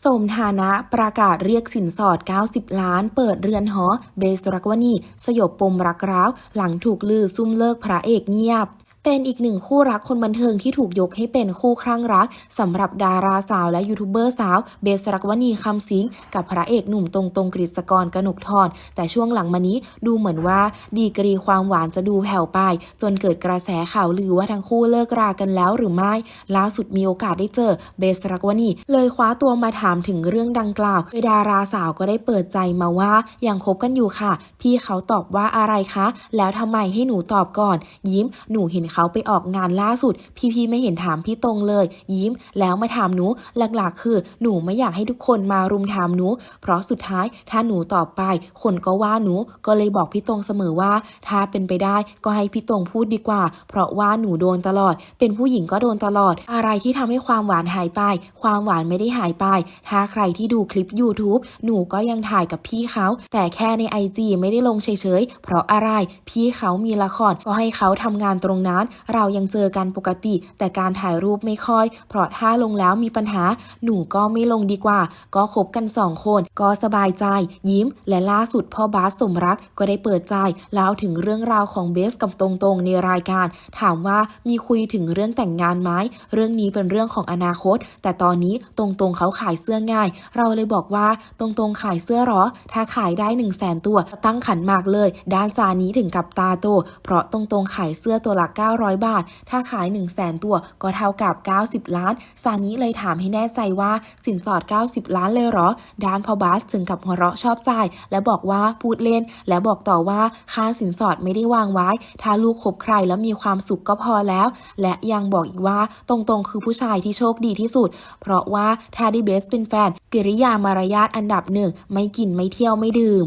สมฐานะประกาศเรียกสินสอด 90 ล้าน เปิดเรือนหอ เบสรักวนีสยบปมรักร้าว หลังถูกลือซุ่มเลิกพระเอกเงียบ เป็นอีกหนึ่งคู่รักคนบันเทิงที่ถูกยกให้เป็นคู่ครั่งรักสำหรับดาราสาวและยูทูบเบอร์สาว เบสรักวนีคำสิงกับพระเอกหนุ่มตรงตรงกฤษกรกนกทรแต่ช่วงหลังมานี้ดูเหมือนว่า ดีกรีความหวานจะดูแผ่วไป จนเกิดกระแสข่าวลือว่าทั้งคู่เลิกรากันแล้วหรือไม่ ล่าสุดมีโอกาสได้เจอเบสรักวนีเลยคว้าตัวมาถามถึงเรื่องดังกล่าวโดยดาราสาวก็ได้เปิดใจมาว่ายังคบกันอยู่ค่ะ พี่เขาตอบว่าอะไรคะ แล้วทำไมให้หนูตอบก่อน ยิ้มหนูเห็นเขาไปออกงานล่าสุด พี่ๆไม่เห็นถามพี่ตรงเลย ยิ้มแล้วมาถามหนูหลักๆ คือ หนูไม่อยากให้ทุกคนมารุมถามหนู เพราะสุดท้ายถ้าหนูตอบไปคนก็ว่าหนูก็เลยบอกพี่ตรงเสมอว่า ถ้าเป็นไปได้ก็ให้พี่ตรงพูดดีกว่า เพราะว่าหนูโดนตลอด เป็นผู้หญิงก็โดนตลอด อะไรที่ทำให้ความหวานหายไป ความหวานไม่ได้หายไป ถ้าใครที่ดูคลิป YouTube หนูก็ยังถ่ายกับพี่เขา แต่แค่ใน IG ไม่ได้ลงเฉยๆเพราะอะไรพี่เขามีละครก็ให้เขาทำงานตรงนั้นเรายังเจอกันปกติ แต่การถ่ายรูปไม่ค่อย เพราะถ้าลงแล้วมีปัญหา หนูก็ไม่ลงดีกว่า ก็คบกันสองคน ก็สบายใจ ยิ้ม และล่าสุดพ่อบาสสมรักก็ได้เปิดใจเล่าถึงเรื่องราวของเบสกับตรงๆในรายการ ถามว่ามีคุยถึงเรื่องแต่งงานไหมเรื่องนี้เป็นเรื่องของอนาคต แต่ตอนนี้ตรงๆเขาขายเสื้อง่าย เราเลยบอกว่าตรงๆขายเสื้อหรอ ถ้าขายได้1นึ่งแสนตัวตั้งขันมากเลย ด้านซานี้ถึงกับตาโตเพราะตรงๆขายเสื้อตัวละ900 บาท ถ้าขาย1นึ่งแสนตัวก็เท่ากับ 90 ล้าน ซานี้เลยถามให้แน่ใจว่าสินสอด 90 ล้านเลยเหรอ ด้านพอบาสถึงกับหัวเราะชอบใจ และบอกว่าพูดเล่น และบอกต่อว่าค่าสินสอดไม่ได้วางไว้ ถ้าลูกคบใครแล้วมีความสุขก็พอแล้ว และยังบอกอีกว่าตรงๆ คือผู้ชายที่โชคดีที่สุด เพราะว่าถ้าได้เบสเป็นแฟน กิริยามารยาทอันดับหนึ่งไม่กินไม่เที่ยวไม่ดื่ม